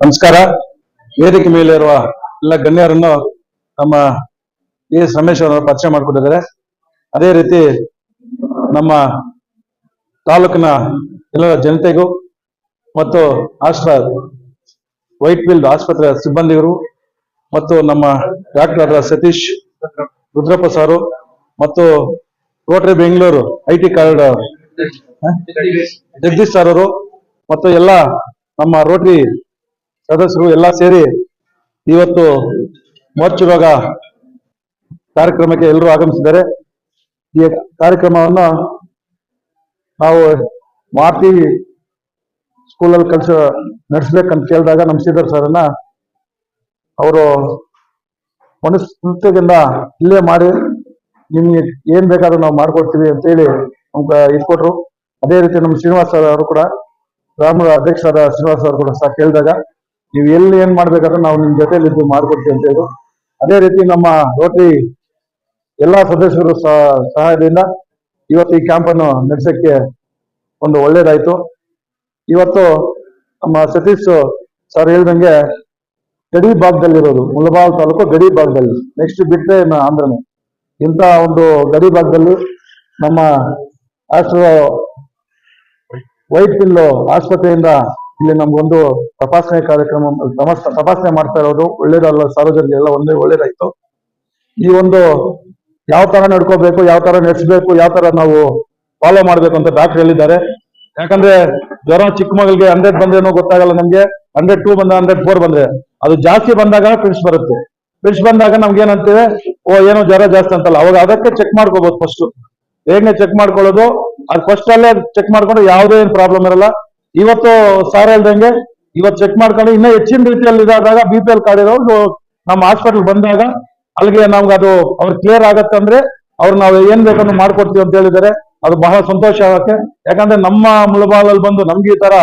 ನಮಸ್ಕಾರ. ವೇದಿಕೆ ಮೇಲೆ ಇರುವ ಎಲ್ಲ ಗಣ್ಯರನ್ನು ನಮ್ಮ ಎಸ್ ರಮೇಶ್ ಅವರು ಪರಿಚಯ ಮಾಡಿಕೊಟ್ಟಿದ್ದಾರೆ. ಅದೇ ರೀತಿ ನಮ್ಮ ತಾಲೂಕಿನ ಎಲ್ಲ ಜನತೆಗೂ ಮತ್ತು ಆಸ್ಟ್ರ ವೈಟ್ ಫೀಲ್ಡ್ ಆಸ್ಪತ್ರೆಯ ಸಿಬ್ಬಂದಿಗರು ಮತ್ತು ನಮ್ಮ ಡಾಕ್ಟರ್ ಸತೀಶ್ ರುದ್ರಪ್ಪ ಸಾರು ಮತ್ತು Rotary Bengaluru I T corridor Jagadish sir ಅವರು ಮತ್ತು ಎಲ್ಲ ನಮ್ಮ ರೋಟರಿ ಸದಸ್ಯರು ಎಲ್ಲ ಸೇರಿ ಇವತ್ತು ಮೋರ್ಚ್ ರೋಗ ಕಾರ್ಯಕ್ರಮಕ್ಕೆ ಎಲ್ಲರೂ ಆಗಮಿಸಿದ್ದಾರೆ. ಈ ಕಾರ್ಯಕ್ರಮವನ್ನು ನಾವು ಮಾಡ್ತೀವಿ ಸ್ಕೂಲಲ್ಲಿ ಕಲಿಸ ನಡೆಸ್ಬೇಕಂತ ಕೇಳಿದಾಗ ನಮ್ಮ ಶ್ರೀಧರ್ ಸರನ್ನ ಅವರು ಮನಸ್ಸಿಂದ ಇಲ್ಲೇ ಮಾಡಿ ನಿಮಗೆ ಏನ್ ಬೇಕಾದ್ರೂ ನಾವು ಮಾಡ್ಕೊಡ್ತೀವಿ ಅಂತೇಳಿ ನಮ್ಗೆ ಇಟ್ಕೊಟ್ರು ಅದೇ ರೀತಿ ನಮ್ಮ ಶ್ರೀನಿವಾಸ ಸರ್ ಅವರು ಕೂಡ ಗ್ರಾಮದ ಅಧ್ಯಕ್ಷರಾದ ಶ್ರೀನಿವಾಸ ಅವರು ಕೂಡ ಸಹ ಕೇಳಿದಾಗ ನೀವು ಎಲ್ಲಿ ಏನ್ ಮಾಡ್ಬೇಕಾದ್ರೆ ನಾವು ನಿಮ್ ಜೊತೆಲಿ ಇದ್ದು ಮಾಡ್ಕೊಡ್ತೀವಿ ಅಂತ ಹೇಳಿ. ಅದೇ ರೀತಿ ನಮ್ಮ ರೋಟರಿ ಎಲ್ಲಾ ಸದಸ್ಯರು ಸಹ- ಸಹಾಯದಿಂದ ಇವತ್ತು ಈ ಕ್ಯಾಂಪ್ ಅನ್ನು ನಡೆಸಕ್ಕೆ ಒಂದು ಒಳ್ಳೇದಾಯ್ತು. ಇವತ್ತು ನಮ್ಮ ಸತೀಶ್ ಸರ್ ಹೇಳ್ದಂಗೆ ಗಡಿ ಭಾಗದಲ್ಲಿರೋದು ಮುಳಬಾಲ್ ತಾಲೂಕು ಗಡಿ ಭಾಗದಲ್ಲಿ. ನೆಕ್ಸ್ಟ್ ಬಿಟ್ಟರೆ ಆಂಧ್ರನೇ. ಇಂಥ ಒಂದು ಗಡಿ ಭಾಗದಲ್ಲಿ ನಮ್ಮ ಆಸ್ಟ್ರೋ ವೈಟ್ ಪಿಲ್ಲು ಆಸ್ಪತ್ರೆಯಿಂದ ಇಲ್ಲಿ ನಮ್ಗೊಂದು ತಪಾಸಣೆ ಕಾರ್ಯಕ್ರಮ ತಪಾಸ್- ತಪಾಸಣೆ ಮಾಡ್ತಾ ಇರೋದು ಒಳ್ಳೇದಲ್ಲ, ಸಾರ್ವಜನಿಕರಿಗೆಲ್ಲ ಒಂದೇ ಒಳ್ಳೇದಾಯ್ತು. ಈ ಒಂದು ಯಾವ ತರ ನಡ್ಕೋಬೇಕು, ಯಾವ ತರ ನಡೆಸಬೇಕು, ಯಾವ ತರ ನಾವು ಫಾಲೋ ಮಾಡ್ಬೇಕು ಅಂತ ಡಾಕ್ಟರ್ ಹೇಳಿದ್ದಾರೆ. ಯಾಕಂದ್ರೆ ಜ್ವರ ಚಿಕ್ಕ ಮಗಳಿಗೆ ಹಂಡ್ರೆಡ್ ಬಂದ್ರೇನೋ ಗೊತ್ತಾಗಲ್ಲ ನಮ್ಗೆ. ಹಂಡ್ರೆಡ್ ಟೂ ಬಂದ ಹಂಡ್ರೆಡ್ ಫೋರ್ ಬಂದ್ರೆ. ಅದು ಜಾಸ್ತಿ ಬಂದಾಗ ಪಿಡ್ಸ್ ಬರುತ್ತೆ. ಪಿಡ್ಸ್ ಬಂದಾಗ ನಮ್ಗೆ ಏನಂತೇವೆ ಓ, ಏನೋ ಜ್ವರ ಜಾಸ್ತಿ ಅಂತಲ್ಲ. ಅವಾಗ ಅದಕ್ಕೆ ಚೆಕ್ ಮಾಡ್ಕೋಬಹುದು ಫಸ್ಟ್ ಹೇಗೆ ಚೆಕ್ ಮಾಡ್ಕೊಳ್ಳೋದು, ಅದು ಫಸ್ಟ್ ಅಲ್ಲೇ ಚೆಕ್ ಮಾಡ್ಕೊಂಡು ಯಾವುದೇ ಏನು ಪ್ರಾಬ್ಲಮ್ ಇರಲ್ಲ. ಇವತ್ತು ಸಾರ್ ಹೇಳ್ದಂಗೆ, ಇವತ್ತು ಚೆಕ್ ಮಾಡ್ಕೊಂಡು ಇನ್ನೂ ಹೆಚ್ಚಿನ ರೀತಿಯಲ್ಲಿ ಇದಾದಾಗ ಬಿ ಪಿ ಎಲ್ ಕಾರ್ಡ್ ಇರೋರು ನಮ್ಮ ಹಾಸ್ಪಿಟಲ್ ಬಂದಾಗ ಅಲ್ಲಿಗೆ ನಮ್ಗೆ ಅದು ಅವ್ರು ಕ್ಲಿಯರ್ ಆಗತ್ತೆ ಅಂದ್ರೆ ಅವ್ರು ನಾವು ಏನ್ ಬೇಕನ್ನು ಮಾಡ್ಕೊಡ್ತೀವಿ ಅಂತ ಹೇಳಿದರೆ ಅದು ಬಹಳ ಸಂತೋಷ ಆಗತ್ತೆ. ಯಾಕಂದ್ರೆ ನಮ್ಮ ಮುಳಬಾಲಲ್ಲಿ ಬಂದು ನಮ್ಗೆ ಈ ತರ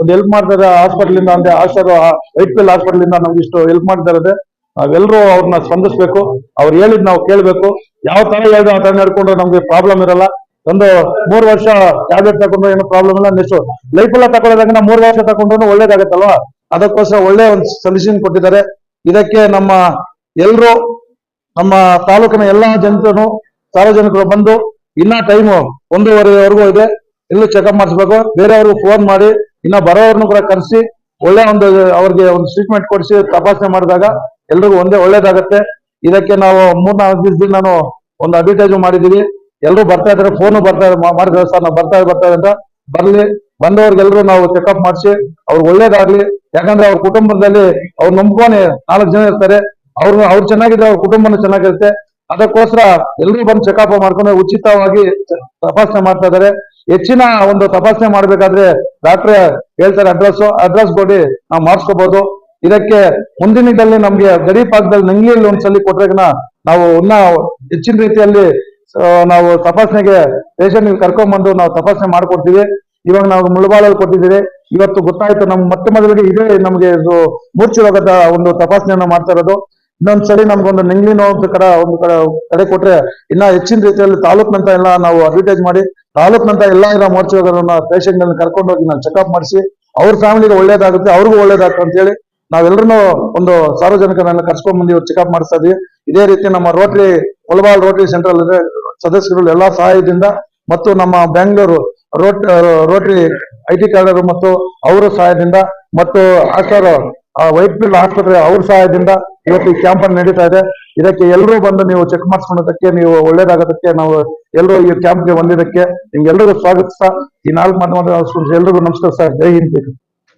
ಒಂದು ಹೆಲ್ಪ್ ಮಾಡ್ತಾರೆ ಹಾಸ್ಪಿಟಲ್ ಇಂದ ಅಂದ್ರೆ ಆಶಾರು ವೈಟ್ ಪಿಲ್ ಹಾಸ್ಪಿಟಲ್ ಇಂದ ನಮ್ಗೆ ಇಷ್ಟು ಹೆಲ್ಪ್ ಮಾಡ್ತಾ ಇರೋದೆ ನಾವೆಲ್ಲರೂ ಅವ್ರನ್ನ ಸ್ಪಂದಿಸ್ಬೇಕು. ಅವ್ರು ಹೇಳಿದ್ ನಾವು ಕೇಳ್ಬೇಕು. ಯಾವ ತರ ಹೇಳಿದ್ರೆ ಆ ತರ ನಡ್ಕೊಂಡ್ರೆ ನಮ್ಗೆ ಪ್ರಾಬ್ಲಮ್ ಇರಲ್ಲ. ಒಂದು ಮೂರು ವರ್ಷ ಟ್ಯಾಬ್ಲೆಟ್ ತಗೊಂಡ್ರೆ ಏನು ಪ್ರಾಬ್ಲಮ್ ಇಲ್ಲ ನೆಕ್ಸ್ಟ್ ಲೈಫ್ ಎಲ್ಲ ತಗೊಳ್ಳೋದಾಗ ಮೂರು ವರ್ಷ ತಗೊಂಡ್ರು ಒಳ್ಳೇದಾಗತ್ತಲ್ವಾ? ಅದಕ್ಕೋಸ್ಕರ ಒಳ್ಳೆ ಒಂದು ಸೊಲ್ಯೂಷನ್ ಕೊಟ್ಟಿದ್ದಾರೆ. ಇದಕ್ಕೆ ನಮ್ಮ ಎಲ್ಲರೂ ನಮ್ಮ ತಾಲೂಕಿನ ಎಲ್ಲಾ ಜನರು ಸಾರ್ವಜನಿಕರು ಬಂದು ಇನ್ನ ಟೈಮು ಒಂದೂವರೆವರೆಗೂ ಇದೆ. ಎಲ್ಲೂ ಚೆಕಪ್ ಮಾಡಿಸ್ಬೇಕು. ಬೇರೆಯವ್ರಿಗೂ ಫೋನ್ ಮಾಡಿ, ಇನ್ನ ಬರೋರ್ನು ಕೂಡ ಕರೆಸಿ, ಒಳ್ಳೆ ಒಂದು ಅವ್ರಿಗೆ ಒಂದು ಟ್ರೀಟ್ಮೆಂಟ್ ಕೊಡಿಸಿ, ತಪಾಸಣೆ ಮಾಡಿದಾಗ ಎಲ್ರಿಗೂ ಒಂದೇ ಒಳ್ಳೇದಾಗತ್ತೆ. ಇದಕ್ಕೆ ನಾವು ಮೂರ್ನಾಲ್ಕು ದಿವಸದಿಂದ ನಾನು ಒಂದು ಅಡ್ವರ್ಟೈಸ್ ಮಾಡಿದೀವಿ ಎಲ್ಲರೂ ಬರ್ತಾ ಇದಾರೆ ಫೋನು ಬರ್ತಾ ಮಾಡಿದ್ರೆ ಸರ್, ನಾವು ಬರ್ತಾ ಬರ್ತಾ ಅಂತ ಬರ್ಲಿ. ಬಂದವ್ರಿಗೆಲ್ಲರೂ ನಾವು ಚೆಕಪ್ ಮಾಡಿಸಿ, ಅವ್ರಿಗೆ ಒಳ್ಳೇದಾಗ್ಲಿ. ಯಾಕಂದ್ರೆ ಅವ್ರ ಕುಟುಂಬದಲ್ಲಿ ಅವ್ರು ನಂಬ್ಕೊಂಡು ನಾಲ್ಕು ಜನ ಇರ್ತಾರೆ. ಅವ್ರು ಅವ್ರು ಚೆನ್ನಾಗಿದ್ರೆ ಅವ್ರ ಕುಟುಂಬನೂ ಚೆನ್ನಾಗಿರುತ್ತೆ. ಅದಕ್ಕೋಸ್ಕರ ಎಲ್ಲರೂ ಬಂದು ಚೆಕಪ್ ಮಾಡ್ಕೊಂಡು ಉಚಿತವಾಗಿ ತಪಾಸಣೆ ಮಾಡ್ತಾ ಇದಾರೆ ಹೆಚ್ಚಿನ ಒಂದು ತಪಾಸಣೆ ಮಾಡ್ಬೇಕಾದ್ರೆ ಡಾಕ್ಟರ್ ಹೇಳ್ತಾರೆ, ಅಡ್ರೆಸ್ ಅಡ್ರೆಸ್ ಕೊಡಿ, ನಾವು ಮಾಡಿಸ್ಕೋಬಹುದು ಇದಕ್ಕೆ ಮುಂದಿನದಲ್ಲಿ ನಮ್ಗೆ ಗಡಿ ಭಾಗದಲ್ಲಿ ನಂಗ್ಲಿಯಲ್ಲಿ ಒಂದ್ಸಲಿ ಕೊಟ್ರೆ ನಾವು ಹೆಚ್ಚಿನ ರೀತಿಯಲ್ಲಿ ನಾವು ತಪಾಸಣೆಗೆ ಪೇಷಂಟ್ ಕರ್ಕೊಂಡ್ ಬಂದು ನಾವು ತಪಾಸಣೆ ಮಾಡ್ಕೊಡ್ತೀವಿ. ಇವಾಗ ನಾವು ಮುಳಬಾಳಲ್ಲಿ ಕೊಟ್ಟಿದ್ದೀವಿ ಇವತ್ತು ಗೊತ್ತಾಯ್ತು ನಮ್ ಮತ್ತೆ ಮೊದಲಿಗೆ ಇದೇ ನಮ್ಗೆ ಇದು ಮೂರ್ಛೆ ರೋಗದ ಒಂದು ತಪಾಸಣೆಯನ್ನು ಮಾಡ್ತಾ ಇರೋದು. ಇನ್ನೊಂದ್ಸರಿ ನಮ್ಗೊಂದು ನೆಂಗ್ಲಿ ನೋವು ಕಡೆ, ಒಂದು ಕಡೆ ತಡೆ ಕೊಟ್ರೆ ಇನ್ನ ಹೆಚ್ಚಿನ ರೀತಿಯಲ್ಲಿ ತಾಲೂಕ್ನಂತ ಎಲ್ಲ ನಾವು ಅಡ್ವರ್ಟೈಸ್ ಮಾಡಿ ತಾಲೂಕ್ನಂತ ಎಲ್ಲ ಇರೋ ಮೂರ್ಛೆ ರೋಗಗಳನ್ನ ಪೇಷಂಟ್ ಗಳನ್ನ ಕರ್ಕೊಂಡು ಹೋಗಿ ನಾವು ಚೆಕಪ್ ಮಾಡಿಸಿ, ಅವ್ರ ಫ್ಯಾಮಿಲಿಗೆ ಒಳ್ಳೇದಾಗುತ್ತೆ, ಅವ್ರಿಗೂ ಒಳ್ಳೇದಾಗುತ್ತೆ ಅಂತ ಹೇಳಿ ನಾವೆಲ್ಲರೂ ಒಂದು ಸಾರ್ವಜನಿಕರನ್ನ ಕರ್ಸ್ಕೊಂಡ್ ಬಂದು ಚೆಕಪ್ ಮಾಡಿಸ್ತಾ ಇದೀವಿ. ಇದೇ ರೀತಿ ನಮ್ಮ ರೋಟ್ರಿ ಕೊಲಬಾಲ್ ರೋಟ್ರಿ ಸೆಂಟ್ರಲ್ ಇದೆ ಸದಸ್ಯರು ಎಲ್ಲಾ ಸಹಾಯದಿಂದ ಮತ್ತು ನಮ್ಮ ಬೆಂಗಳೂರು ರೋಟ್ ರೋಟರಿ ಐ ಟಿ ಕಾರ್ಡರು ಮತ್ತು ಅವರ ಸಹಾಯದಿಂದ ಮತ್ತು ಆಸ್ಟಾರ್ ವೈಟ್ ಫೀಲ್ಡ್ ಆಸ್ಪತ್ರೆ ಅವ್ರ ಸಹಾಯದಿಂದ ಇವತ್ತು ಈ ಕ್ಯಾಂಪ್ ಅನ್ನು ನಡೀತಾ ಇದೆ. ಇದಕ್ಕೆ ಎಲ್ಲರೂ ಬಂದು ನೀವು ಚೆಕ್ ಮಾಡಿಸ್ಕೊಳ್ಳೋದಕ್ಕೆ ನೀವು ಒಳ್ಳೇದಾಗೋದಕ್ಕೆ ನಾವು ಎಲ್ಲರೂ ಈ ಕ್ಯಾಂಪ್ಗೆ ಬಂದಿದ್ದಕ್ಕೆ ನಿಮ್ಗೆಲ್ಲರಿಗೂ ಸ್ವಾಗತಿಸ್ತಾ ಈ ನಾಲ್ಕು ಮಾಧ್ಯಮದ ಎಲ್ರಿಗೂ ನಮಸ್ಕಾರ ಸರ್. ಜೈ ಹಿಂದ್.